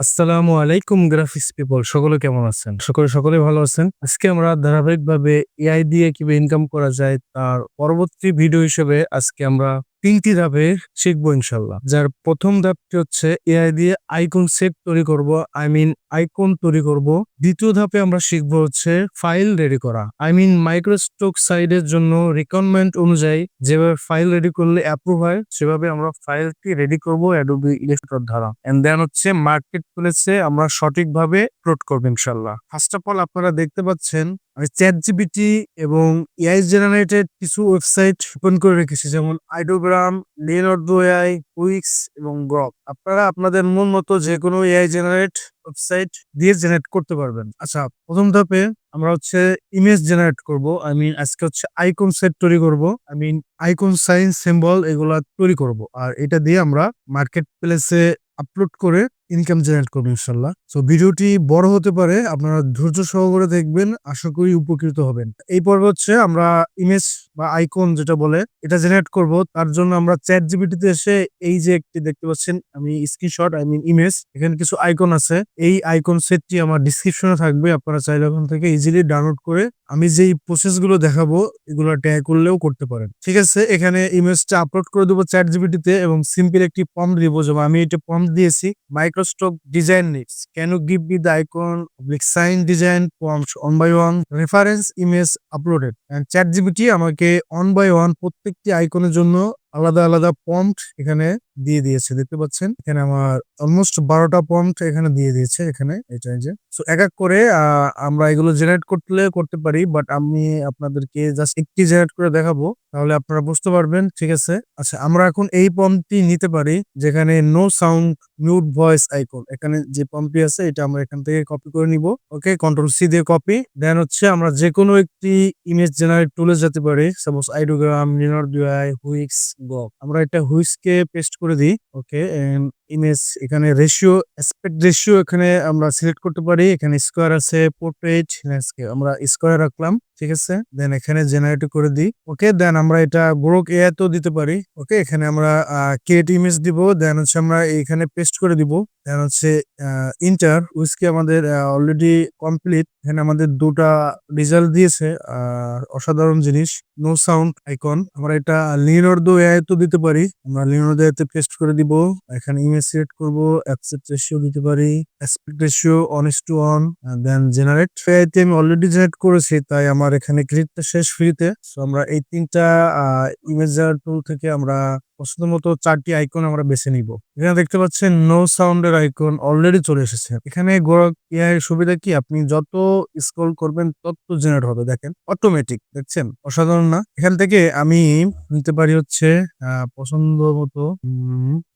আসসালামু আলাইকুম graphics people, সকলে কেমন আছেন? সকলে সকলে ভালো আছেন। আজকে আমরা ধারাবাহিকভাবে এআই দিয়ে কীভাবে ইনকাম করা যায়, তার পরবর্তী ভিডিও হিসেবে আজকে আমরা তিনটি ধাপে শিখব ইনশাল্লাহ। যার প্রথম ধাপটি হচ্ছে এআই দিয়ে আইকন সেট তৈরি করব, আই মিন আইকন তৈরি করব। দ্বিতীয় ধাপে আমরা শিখব হচ্ছে ফাইল রেডি করা। আই মিন মাইক্রোস্টক সাইডের জন্য রিকোয়ারমেন্ট অনুযায়ী যেভাবে ফাইল রেডি করলে অ্যাপ্রুভ হয়, সেভাবে আমরা ফাইলটি রেডি করব অ্যাডোবি ইলাস্ট্রেটর দ্বারা। এন্ড দেন হচ্ছে মার্কেট প্লেসে আমরা সঠিকভাবে আপলোড করব ইনশাল্লাহ। ফার্স্ট অফ অল আপনারা দেখতে পাচ্ছেন আমি চ্যাট জিপিটি এবং এআই জেনারেটেড কিছু ওয়েবসাইট ওপেন করে রেখেছি, যেমন আইডোগ্রাম লিওনার্দো এআই উইক্স এবং গ্রক আপনারা আপনাদের মন মতো যে কোনো এআই জেনারেট ওয়েবসাইট দিয়ে জেনারেট করতে পারবেন। আচ্ছা প্রথম ধাপে আমরা হচ্ছে ইমেজ জেনারেট করব। আই মিন আজকে হচ্ছে আইকন সেট তৈরি করব। I mean icon sign symbol এগুলা তৈরি করব। আর এটা দিয়ে আমরা মার্কেট প্লেসে আপলোড করে ইনকাম জেনারেট করব ইনশাল্লাহ তো ভিডিওটি বড় হতে পারে, আপনারা ধৈর্য সহকারে দেখবেন, আশা করি উপকৃত হবেন। এই পর্বে হচ্ছে আমরা ইমেজ বা আইকন যেটা বলে, এটা জেনারেট করব। তার জন্য আমরা চ্যাট জিবিটিতে এসে এই যে একটি দেখতে পাচ্ছেন, আমি স্ক্রিনশট আই মিন ইমেজ এখানে কিছু আইকন আছে। এই আইকন সেটটি আমার ডিসক্রিপশনে থাকবে, আপনারা চাইলে ওখান থেকে ইজিলি ডাউনলোড করে আমি যেই প্রসেসগুলো দেখাবো, এগুলো ট্যাগ করলেও করতে পারেন। ঠিক আছে? এখানে ইমেজটা আপলোড করে দেবো চ্যাট জিবিটিতে এবং সিম্পল একটি পম্প দিব। যেমন আমি এটা পম্প দিয়েছি microstock design needs can you give me the icon sign design prompts one by one reference image uploaded ChatGPT আমাকে অন বাই ওয়ান প্রত্যেকটি আইকনের জন্য আলাদা আলাদা পম্পট এখানে দিয়ে দিয়েছে, দেখতে পাচ্ছেন? এখানে আমার অলমোস্ট বারোটা পম্পট এখানে দিয়ে দিয়েছে, এখানে এটা যে। সো এক এক করে আমরা এগুলো জেনারেট করলে, করতে পারি বাট আমি আপনাদেরকে জাস্ট একটি জেনারেট করে দেখাবো, তাহলে আপনারা বুঝতে পারবেন, ঠিক আছে? আচ্ছা আমরা এখন এই পম্পটি নিতে পারি, যেখানে no sound mute voice icon এখানে যে পম্পটি আছে, এটা আমরা এখান থেকে কপি করে নিব ওকে কন্ট্রোল সি দিয়ে কপি দেন হচ্ছে, আমরা যে কোনো একটি ইমেজ জেনারেট টুলে যেতে পারি সাপোজ আইডোগ্রাম লিনার্ডিআই হুইক্স গক আমরা এটা হুইক্স কে পেস্ট করে দিই ওকে ইমেজ এখানে রেশিও অ্যাসপেক্ট রেশিও এখানে আমরা সিলেক্ট করতে পারি। এখানে স্কোয়ার আছে পোর্ট্রেট ল্যান্ডস্কেপ আমরা স্কোয়ার রাখলাম, ঠিক আছে? দেন এখানে জেনারেট করে দিই। ওকে দেন আমরা এটা গ্রোক এ তো দিতে পারি। ওকে এখানে আমরা ক্রিয়েট ইমেজ দিব। দেন হচ্ছে আমরা এখানে পেস্ট করে দিব। দেন হচ্ছে ইন্টার উইসকে আমাদের অলরেডি কমপ্লিট এখানে আমাদের দুটা রেজাল্ট দিয়েছে অসাধারণ জিনিস নো সাউন্ড আইকন আমরা এটা লিনোর দো এআই তো দিতে পারি। আমরা লিনোর্দো এতে পেস্ট করে দিব। এখানে ইমেজ সিলেক্ট করব অ্যাকসেপ্ট রেশিও দিতে পারি aspect ratio one is to one then generate এআইতে আমি অলরেডি জেনারেট করেছি, তাই আমার এখানে ক্রেডিটটা শেষ ফ্রিতে সো আমরা এই তিনটা ইমেজার টুল থেকে আমরা পছন্দ মতো চারটি আইকন আমরা বেছে নিব। এখানে দেখতে পাচ্ছেন নো সাউন্ডের আইকন অলরেডি চলে এসেছে। এখানে গোড়া এর সুবিধা কি? আপনি যত স্ক্রল করবেন, তত জেনারেট হবে। দেখেন অটোমেটিক দেখছেন? অসাধারণ না? এখান থেকে আমি নিতে পারি হচ্ছে পছন্দ মতো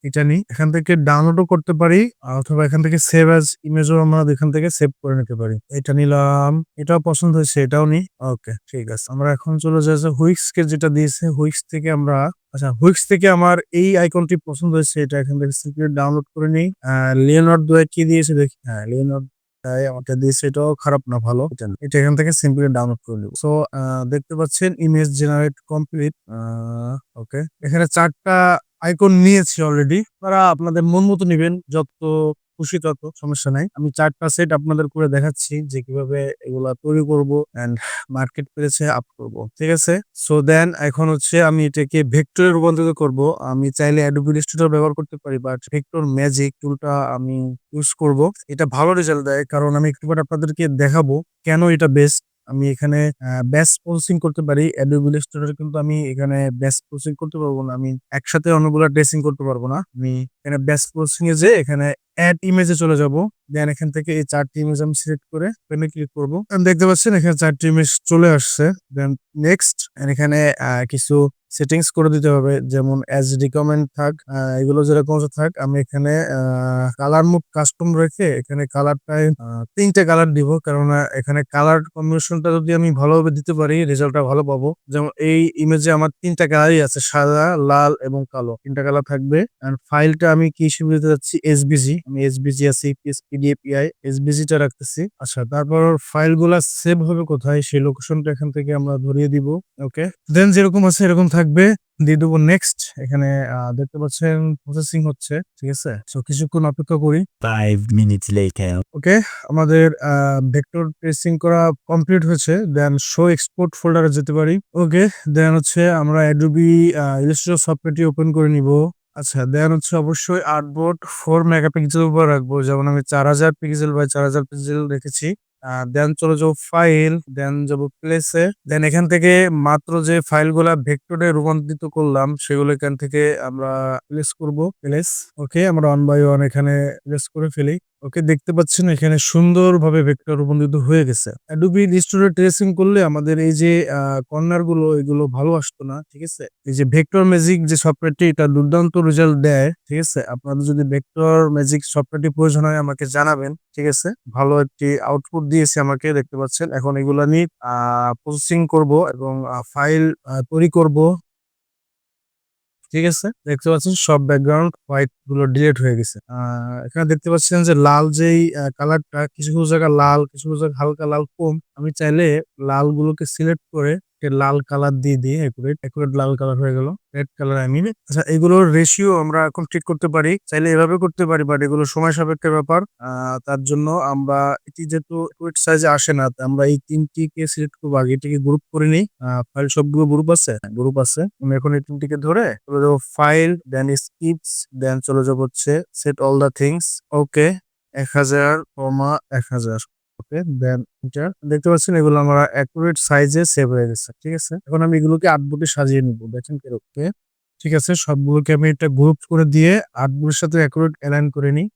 এটা নিই। এখান থেকে ডাউনলোডও করতে পারি, অথবা এখান থেকে সেভ অ্যাজ ইমেজও আমরা এখান থেকে সেভ করে নিতে পারি। এটা নিলাম, এটাও পছন্দ হয়েছে, এটাও নি ওকে ঠিক আছে। আমরা এখন চলে যাচ্ছি হুইক্স কে যেটা দিয়েছে হুইক্স থেকে আমরা আচ্ছা হুইক্স থেকে আমার এই আইকনটি পছন্দ হয়েছে, এটা এখান থেকে সিক্রেট ডাউনলোড করে নিই। লিওনার্ড দোয়া কি দিয়েছে দেখি। হ্যাঁ লিওনার্ড তাই আমাকে দিয়েছে, এটাও খারাপ না, ভালো। এটা এখান থেকে সিম্পলি ডাউনলোড করে নিব। সো দেখতে পাচ্ছেন ইমেজ জেনারেট কমপ্লিট ওকে এখানে চারটা আইকন নিয়েছি অলরেডি আপনারা, আপনাদের মন মতো নিবেন, যত খুশি তত সমস্যা নাই। আমি চারটা সেট আপনাদের করে দেখাচ্ছি যে কীভাবে এগুলা তৈরি করব এন্ড মার্কেট প্লেসে আপ করব, ঠিক আছে? সো দেন এখন হচ্ছে আমি এটাকে ভেক্টরে রূপান্তরিত করব। আমি চাইলে অ্যাডোবি ইলাস্ট্রেটর ব্যবহার করতে পারি বাট ভেক্টর ম্যাজিক টুলটা আমি ইউজ করব। এটা ভালো রেজাল্ট দেয়, কারণ আমি একটু আপনাদেরকে দেখাবো কেন এটা বেস্ট আমি এখানে ব্যাস প্রসেসিং করতে পারি। অ্যাডোবি স্টোরের কিন্তু আমি এখানে ব্যাস প্রসেসিং করতে পারব না। আমি একসাথে অনেকগুলো ড্রেসিং করতে পারব না। আমি এখানে ব্যাস প্রসেসিং এ যে এখানে অ্যাড ইমেজে চলে যাব। দেন এখান থেকে এই চারটি ইমেজ আমি সিলেক্ট করে পেনে ক্লিক করব। দেখতে পাচ্ছেন এখানে চারটি ইমেজ চলে আসছে। দেন নেক্সট এখানে কিছু সেটিংস করে দিতে হবে, যেমন অ্যাজ রিকমেন্ড থাক এগুলো যেরকম থাক, আমি এখানে কালার মুড কাস্টম রেখে এখানে কালারটায় তিনটে কালার দিব, কেননা এখানে কালার কম্বিনেশনটা যদি আমি ভালোভাবে দিতে পারি রেজাল্টটা ভালো পাবো। যেমন এই ইমেজে আমার তিনটা কালারই আছে, সাদা, লাল এবং কালো। তিনটা কালার থাকবে। এন্ড ফাইলটা আমি কি হিসেবে দিতে যাচ্ছি? এসবিজি আমি এসবিজি আছে ইপিএস পিডিএফ ইআই এসবিজি টা রাখতেছি। আচ্ছা তারপর ফাইলগুলা সেভ হবে কোথায়? সেই লোকেশনটা এখান থেকে আমরা ধরিয়ে দিব ওকে দেন যেরকম আছে, এরকম থাকবে থাকবে। দিয়ে দেবো নেক্সট এখানে দেখতে পাচ্ছেন প্রসেসিং হচ্ছে ঠিক আছে? তো কিছুক্ষণ অপেক্ষা করি। Five minutes later. ওকে আমাদের ভেক্টর ট্রেসিং করা কমপ্লিট হয়েছে। দেন শো এক্সপোর্ট ফোল্ডারে যেতে পারি। ওকে দেন হচ্ছে আমরা অ্যাডোবি ইলাস্ট্রেটর সফটওয়্যারটি ওপেন করে নিব। আচ্ছা দেন হচ্ছে অবশ্যই আর্টবোর্ড ফোর মেগাপিক্সেল উপর রাখব। যেমন আমি চার হাজার পিক্সেল বাই চার হাজার পিক্সেল রেখেছি দেন চলে যাব ফাইল দেন যাব প্লেসে দেন এখান থেকে মাত্র যে ফাইলগুলা ভেক্টরে রূপান্তরিত করলাম, সেগুলো এখান থেকে আমরা প্লেস করব প্লেস ওকে আমরা ওয়ান বাই ওয়ান এখানে প্লেস করে ফেলি। ওকে দেখতে পাচ্ছেন এখানে সুন্দরভাবে ভেক্টর রূপান্তরিত হয়ে গেছে। অ্যাডোবি ডিস্টোরে ট্রেসিং করলে আমাদের এই যে কর্নারগুলো, এগুলো ভালো আসতো না, ঠিক আছে? এই যে ভেক্টর ম্যাজিক যে সফটওয়্যারটি এটা দুর্দান্ত রেজাল্ট দেয়, ঠিক আছে? আপনাদের যদি ভেক্টর ম্যাজিক সফটওয়্যারটি প্রয়োজন হয়, আমাকে জানাবেন, ঠিক আছে? ভালো একটি আউটপুট দিয়েছে আমাকে, দেখতে পাচ্ছেন? এখন এগুলা নিয়ে প্রসেসিং করব এবং ফাইল তৈরি করব। ঠিক আছে? দেখতে পাচ্ছেন সব ব্যাকগ্রাউন্ড হোয়াইটগুলো ডিলেট হয়ে গেছে। এখানে দেখতে পাচ্ছেন যে লাল যেই কালারটা কিছু কিছু জায়গা লাল, কিছু কিছু জায়গা হালকা লাল কম। আমি চাইলে লাল গুলোকে সিলেক্ট করে লাল কালার দিয়ে দিই একুরেট একুরেট লাল কালার হয়ে গেল রেড কালার আই মিন আচ্ছা এগুলোর রেশিও আমরা এখন ঠিক করতে পারি, চাইলে এভাবে করতে পারি বাট এগুলো সময় সাপেক্ষের ব্যাপার। তার জন্য আমরা, এটি যেহেতু একুরেট সাইজে আসে না আমরা এই তিনটিকে সিলেক্ট করব, আগে এটিকে গ্রুপ করে নিই। ফাইল সবগুলো গ্রুপ আছে? গ্রুপ আছে। আমি এখন এই তিনটিকে ধরে চলে যাব ফাইল দেন স্কিপস দেন চলে যাব হচ্ছে set all the things okay এক হাজার কমা এক হাজার। ওকে দেন এটা দেখতে পাচ্ছেন এগুলো আমরা অ্যাকুরেট সাইজে সেভ হয়ে গেছে, ঠিক আছে? এখন আমি এগুলোকে আটবুটে সাজিয়ে নিবো, দেখেন ওকে ঠিক আছে? সবগুলোকে আমি একটা গ্রুপ করে দিয়ে আটবুটের সাথে অ্যাকুরেট অ্যালাইন করে নিই।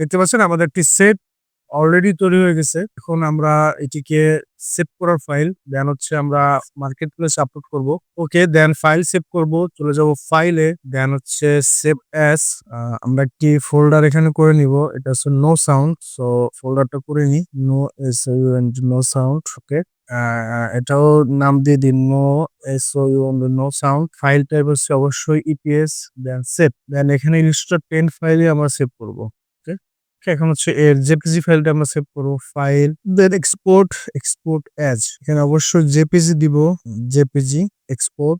দেখতে পাচ্ছেন আমাদের একটি সেট অলরেডি তৈরি হয়ে গেছে। এখন আমরা এটিকে সেভ করার ফাইল দেন হচ্ছে আমরা মার্কেট প্লেসে আপলোড করব। ওকে দেন ফাইল সেভ করব, চলে যাব ফাইলে দেন হচ্ছে সেভ অ্যাস আমরা একটি ফোল্ডার এখানে করে নিব, এটা হচ্ছে নো সাউন্ড সো ফোল্ডারটা করে নিই। No S no sound okay এটাও নাম দিয়ে দিন no S no sound file type হচ্ছে অবশ্যই ইপিএস দেন সেভ দেন এখানে ইনস্টার টেন ফাইলে আমরা সেভ করব। এখন হচ্ছে এর জেপিজি ফাইলটা আমরা সেভ করব file then export export as এখানে অবশ্যই জেপিজি দিব জেপিজি এক্সপোর্ট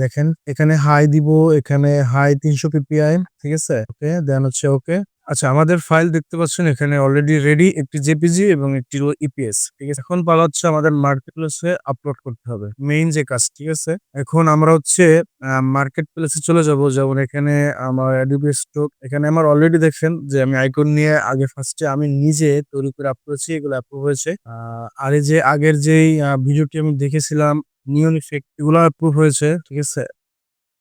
দেখেন, এখানে হাই দিব, এখানে হাই তিনশো পিপিআই ঠিক আছে? ওকে দেন হচ্ছে ওকে আচ্ছা আমাদের ফাইল দেখতে পাচ্ছেন এখানে অলরেডি রেডি একটি জেপিজি এবং একটি ইপিএস ঠিক আছে? এখন পালা হচ্ছে আমাদের মার্কেট প্লেসে আপলোড করতে হবে মেইন যে কাজ, ঠিক আছে? এখন আমরা হচ্ছে মার্কেট প্লেসে চলে যাব, যেমন এখানে আমার অ্যাডোবি স্টক এখানে আমার অলরেডি দেখছেন যে আমি আইকন নিয়ে আগে ফার্স্টে আমি নিজে তৈরি করে আপ করেছি, এগুলো অ্যাপ্রুভ হয়েছে। আর এই যে আগের যেই ভিডিওটি আমি দেখেছিলাম নিয়ন ইফেক্ট এগুলো অ্যাপ্রুভ হয়েছে, ঠিক আছে?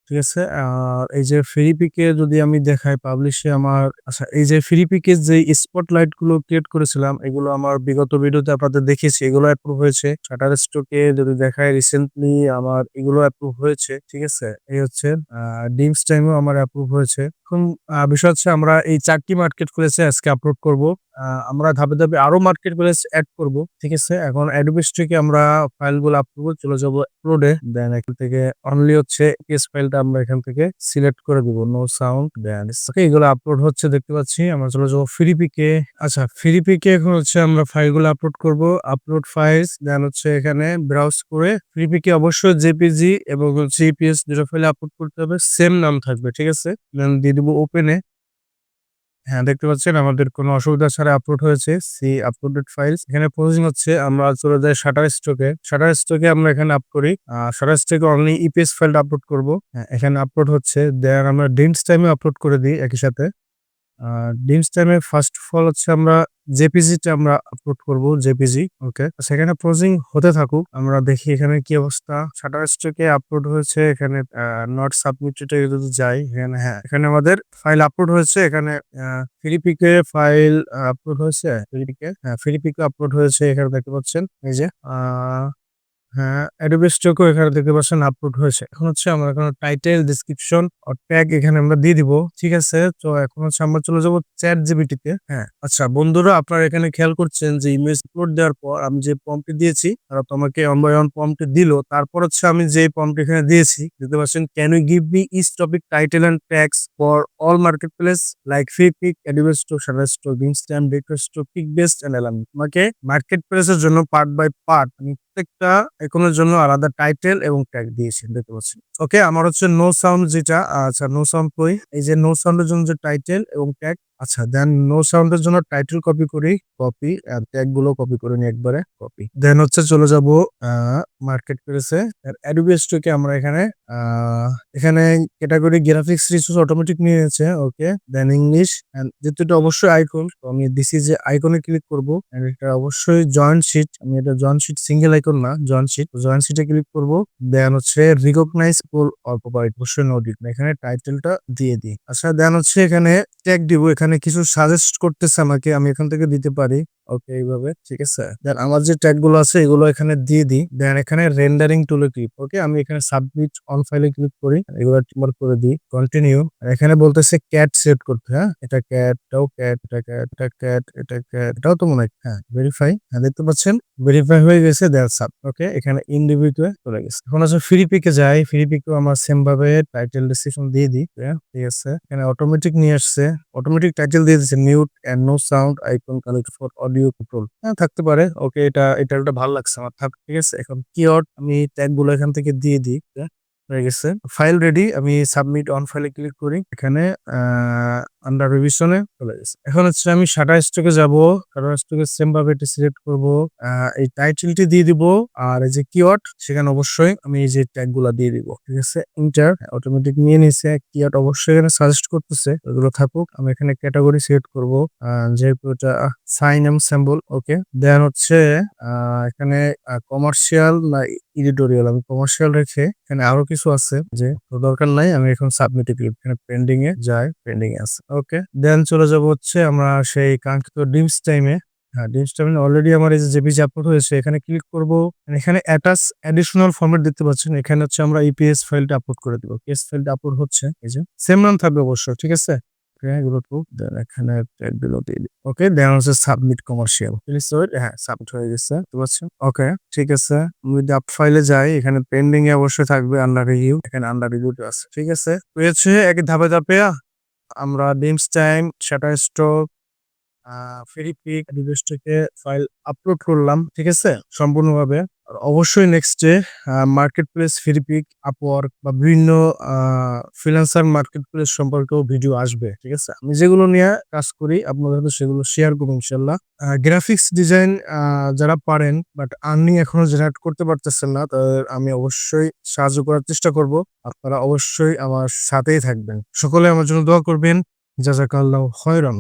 ঠিক আছে? আর এই যে ফ্রি পিকে যদি আমি দেখাই পাবলিশে আমার আচ্ছা এই যে ফ্রি পিকে যে স্পটলাইটগুলো ক্রিয়েট করেছিলাম, এগুলো আমার বিগত ভিডিওতে আপনাদের দেখেছি এগুলো অ্যাপ্রুভ হয়েছে। শাটার স্টকে যদি দেখাই রিসেন্টলি আমার, এগুলো অ্যাপ্রুভ হয়েছে, ঠিক আছে? এই হচ্ছে ডিমস টাইমও আমার অ্যাপ্রুভ হয়েছে। এখন বিষয় হচ্ছে আমরা এই চারটি মার্কেট প্লেসে আজকে আপলোড করব। আমরা ধাপে ধাপে আরও মার্কেট প্লেস অ্যাড করব, ঠিক আছে? এখন অ্যাডোবি স্ট্রিকে আমরা ফাইলগুলো আপলোড চলে যাব আপলোডে দেন এখান থেকে অনলি হচ্ছে কেস ফাইলটা আমরা এখান থেকে সিলেক্ট করে দিব। নো সাউন্ড দেন এগুলো আপলোড হচ্ছে, দেখতে পাচ্ছি। আমরা চলে যাব ফ্রিপিকে আচ্ছা ফ্রিপিকে এখন হচ্ছে আমরা ফাইলগুলো আপলোড করব। আপলোড ফাইলস দেন হচ্ছে এখানে ব্রাউজ করে ফ্রিপিকে অবশ্যই জেপিজি এবং জিপিএস ইপিএস দুটো ফাইলে আপলোড করতে হবে। সেম নাম থাকবে, ঠিক আছে? দেন দিয়ে দিব ওপেনে হ্যাঁ দেখতে পাচ্ছেন আমাদের কোনো অসুবিধা ছাড়া আপলোড হয়েছে সি আপলোডেড ফাইলস এখানে প্রসেসিং হচ্ছে আমরা চলে যাই শাটার স্টকে শাটার স্টকে আমরা এখানে আপ করি। শাটার স্টকে অনলি ইপিএস ফাইলটা আপলোড করব। হ্যাঁ, এখানে আপলোড হচ্ছে দেন আমরা ডিন্স টাইমে আপলোড করে দিই একই সাথে। ডিন্স টাইমে ফার্স্ট অফ অল হচ্ছে আমরা জেপিজিটা আমরা আপলোড করব, জেপিজি ওকে সেখানে প্রসেসিং হতে থাকুক, আমরা দেখি এখানে কি অবস্থা। শাটার স্টকে আপলোড হয়েছে, এখানে নট সাবমিটেড যদি যাই, এখানে হ্যাঁ এখানে আমাদের ফাইল আপলোড হয়েছে, এখানে ফিলিপিকে ফাইল আপলোড হয়েছে ফিলিপিকে হ্যাঁ ফিলিপিকে আপলোড হয়েছে, এখানে দেখতে পাচ্ছেন, এই যে আহ, হ্যাঁ অ্যাডোবি স্টকও এখানে দেখতে পাচ্ছেন আপলোড হয়েছে। এখন হচ্ছে আমরা এখানে টাইটেল ডিসক্রিপশন আর ট্যাগ এখানে আমরা দিয়ে দিব ঠিক আছে? তো এখন হচ্ছে আমরা চলে যাব চ্যাট জিবিটিতে হ্যাঁ আচ্ছা বন্ধুরা আপনারা এখানে খেয়াল করছেন যে ইমেজ আপলোড দেওয়ার পর আমি যে পম্পটি দিয়েছি তারা তোমাকে অন বাই অন পম্পটি দিল তারপর হচ্ছে আমি যে পম্পটি এখানে দিয়েছি দেখতে পাচ্ছেন can you give me each topic title and tags for all marketplace like Freepik Adobe Stock Shutterstock Bing stamp data store Pikbest and Alamy তোমাকে মার্কেট প্লেসের জন্য পার্ট বাই পার্ট আমি প্রত্যেকটা আইকনের জন্য আলাদা টাইটেল এবং ট্যাগ দিয়েছি, দেখতে পাচ্ছি ওকে আমার হচ্ছে নো সাউন্ড যেটা আচ্ছা নো সাউন্ড কই? এই যে নো সাউন্ডের জন্য যে টাইটেল এবং ট্যাগ আচ্ছা দেন নো সাউন্ডের জন্য টাইটেল কপি করি কপি আর ট্যাগগুলো কপি করে নিই একবারে কপি দেন হচ্ছে চলে যাব মার্কেট প্লেসে অ্যাডোবি স্টকে আমরা এখানে এখানে ক্যাটাগরি গ্রাফিক্স রিসোর্স অটোমেটিক নিয়ে নিয়েছে ওকে দেন ইংলিশ যেহেতু এটা অবশ্যই আইকন তো আমি দিছি যে আইকনে ক্লিক করব এটা অবশ্যই জয়েন্ট শিট আমি এটা জয়েন্ট শিট সিঙ্গেল আইকন না জয়েন্ট শিট জয়েন্ট শিটে ক্লিক করব দেন হচ্ছে রিকগনাইজ পোল অর প্রপার্টি অবশ্যই নো নোডিট এখানে টাইটেলটা দিয়ে দিই। আচ্ছা দেন হচ্ছে এখানে ট্যাগ দিব, এখানে কিছু সাজেস্ট করতেছে আমাকে আমি এখান থেকে দিতে পারি। ওকে, এইভাবে, ঠিক আছে? দেন আমার যে ট্যাগগুলো আছে, এগুলো এখানে দিয়ে দিই। দেন এখানে রেন্ডারিং টুলে ক্লিক ওকে আমি এখানে সাবমিট অন ফাইলে ক্লিক করি। এগুলো টিমার করে দিই কন্টিনিউ এখানে বলতেছে ক্যাট সেট করতে হ্যাঁ? এটা ক্যাট এটাও ক্যাট এটা ক্যাট এটা ক্যাট এটা ক্যাট এটাও তো মনে হয় হ্যাঁ ভেরিফাই হ্যাঁ দেখতে পাচ্ছেন? ভেরিফাই হয়ে গেছে, দেন সাব ওকে এখানে ইন্ডিভিজুয়ে চলে গেছে। এখন আছে ফ্রি পিকে যাই ফ্রি পিকেও আমার সেম ভাবে টাইটেল ডিসক্রিপশন দিয়ে দিই ঠিক আছে? এখানে অটোমেটিক নিয়ে আসছে। অটোমেটিক টাইটেল দিয়ে দিচ্ছে mute and no sound icon collect for audio control হ্যাঁ থাকতে পারে। ওকে এটা এটা একটা ভালো লাগছে আমার। থাক ঠিক আছে এখন কিওয়ার্ড আমি ট্যাগগুলো এখান থেকে দিয়ে দিই হ্যাঁ, হয়ে গেছে। ফাইল রেডি আমি সাবমিট অন ফাইলে ক্লিক করি। এখানে আন্ডার রিভিশনে চলে গেছে। এখন হচ্ছে আমি শাটার স্টকে যাব শাটার স্টকে সেম ভাবে এটা সিলেক্ট করব। এই টাইটেলটি দিয়ে দিব, আর এই যে কিওয়ার্ড সেখানে অবশ্যই আমি এই যে ট্যাগগুলা দিয়ে দিব, ঠিক আছে? ইন্টার অটোমেটিক নিয়ে নিছে কিওয়ার্ড অবশ্যই এখানে সাজেস্ট করতেছে এগুলো থাকুক, আমি এখানে ক্যাটাগরি সিলেক্ট করব। যেহেতু এটা সাইন এম স্যাম্বল ওকে দেন হচ্ছে এখানে কমার্শিয়াল না এডিটোরিয়াল আমি কমার্শিয়াল রেখে এখানে আরও কিছু আছে যে দরকার নাই, আমি এখন সাবমিটে ক্লিক এখানে পেন্ডিং এ যাই পেন্ডিং এ আছে। ওকে দেন চলে যাব হচ্ছে আমরা সেই কাঙ্ক্ষিত ডিমস টাইমে হ্যাঁ ডিমস টাইমে অলরেডি আমার এই যে জেপিজি আপলোড হয়েছে, এখানে ক্লিক করব। এখানে অ্যাটাচ অ্যাডিশনাল ফরম্যাট দেখতে পাচ্ছেন। এখানে হচ্ছে আমরা ইপিএস ফাইলটা আপলোড করে দিব। পিএস ফাইলটা আপলোড হচ্ছে, এই যে সেম নাম থাকবে অবশ্য, ঠিক আছে? এখানে ওকে দেন সাবমিট কমার্শিয়াল হ্যাঁ হয়ে গেছে ওকে ঠিক আছে। ফাইলে যাই, এখানে পেন্ডিং এ অবশ্যই থাকবে এখানে আন্ডার আছে, ঠিক আছে? হয়েছে এক ধাপে ধাপে আমরা Dreamstime Shutterstock Freepik file upload করলাম ঠিক আছে? সম্পূর্ণভাবে। অবশ্যই next day marketplace Freepik Upwork বা বিভিন্ন ফ্রিল্যান্সার মার্কেট প্লেস সম্পর্কেও ভিডিও আসবে, ঠিক আছে? আমি যেগুলো নিয়ে কাজ করি, আপনাদের সাথে সেগুলো শেয়ার করব ইনশাল্লাহ গ্রাফিক্স ডিজাইন যারা পারেন বাট আর্নিং এখনও জেনারেট করতে পারতেছেন না, তাদের আমি অবশ্যই সাহায্য করার চেষ্টা করব। আপনারা অবশ্যই আমার সাথেই থাকবেন। সকলে আমার জন্য দোয়া করবেন। জাজাকাল্লাহ খয়রান।